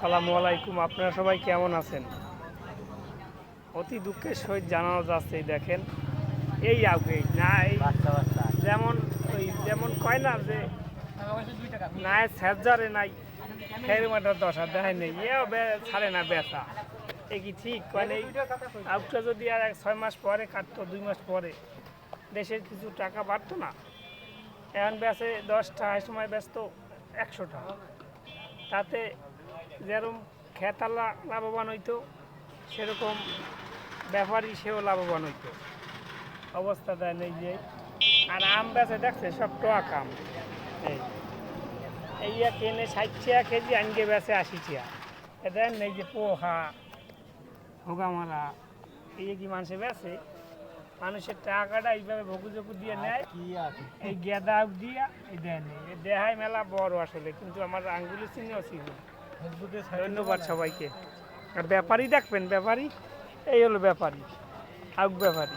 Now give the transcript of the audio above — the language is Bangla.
সালামু আলাইকুম আপনারা সবাই কেমন আছেন? অতি দুঃখের সহিত জানানো যাচ্ছে দেখেন। এই আগে না এই যেমন ওই যেমন কয় না যে নাই স্যাজারে নাই। হেলমেটের দশা দেখায় নেই। এও ছাড়ে না বেচা। এ কি ঠিক? কয় নেই? আউটটা যদি আর এক ছয় মাস পরে কাটতো দুই মাস পরে দেশের কিছু টাকা বাড়তো না? এখন বেচে দশটা সময় ব্যস্ত একশো টাকা তাতে যেরকম খেতালা লাভবান হইতো, সেরকম ব্যাপারী সেও লাভবান হইতো। অবস্থা দেয় নেই যে, আর আম বেচে দেখছে, সব টক আম। এই এই ইয়া কেনে ষাট টাকা কেজি আনগে বেচে আশি এ দেন নেই যে পোহা হোগামারা এই কি মানুষে বেচে মানুষের টাকাটা এইভাবে ভকু জকু দিয়ে নেয়। এই গেদা দিয়া এই দেয় নেই। দেহাই মেলা বড় আসলে কিন্তু আমার আঙ্গুলের চিনে। চিনি ধন্যবাদ সবাইকে। আর ব্যাপারী দেখবেন ব্যাপারী এই হলো ব্যাপারী আউক ব্যাপারী।